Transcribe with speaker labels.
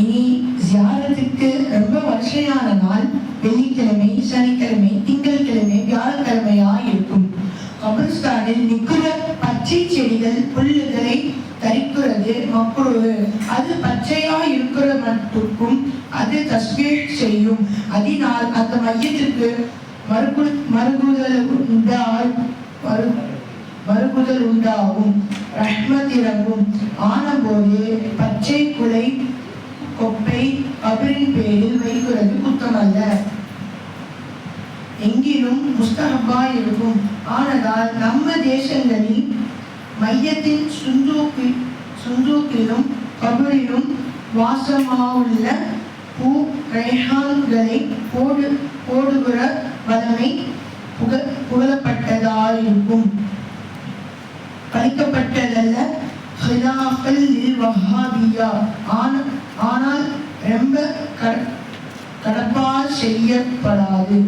Speaker 1: இனி ஜியாரத்துக்கு ரொம்ப பச்சையான நாள் வெள்ளிக்கிழமை சனிக்கிழமை திங்கட்கிழமை வியாழக்கிழமையா இருக்கும் கபிரஸ்தானில் நிற்கிற பச்சை செடிகள் புல்லுகளை தரிக்கிறது மக்குழு அது பச்சையா இருக்கிற மட்டுக்கும் அது தஸ்பீஹ் செய்யும். அதனால் அந்த மையத்திற்கு மறுகு மறுகுதல் உண்டால் மறு மறுகுதல் உண்டாகும். ரஹ்மத் இறங்கும். ஆனபோது பச்சை குலை கபரின் பேரில் வைக்கிறது குத்தமல்ல எங்கிலும் முஸ்தஹபா இருக்கும். ஆனதால் நம்ம தேசங்களில் மையத்தின் சுந்தூக்கி சுந்தூக்கிலும் கபரிலும் வாசமாவுள்ள பூ ரேஹான்களை போடு போடுகிற வளமை புக புகழப்பட்டதாயிருக்கும் பழிக்கப்பட்டதல்ல ஹிலாஃபல் லில் வஹாபியா ஆன கடப்பா செய்யப்படாது.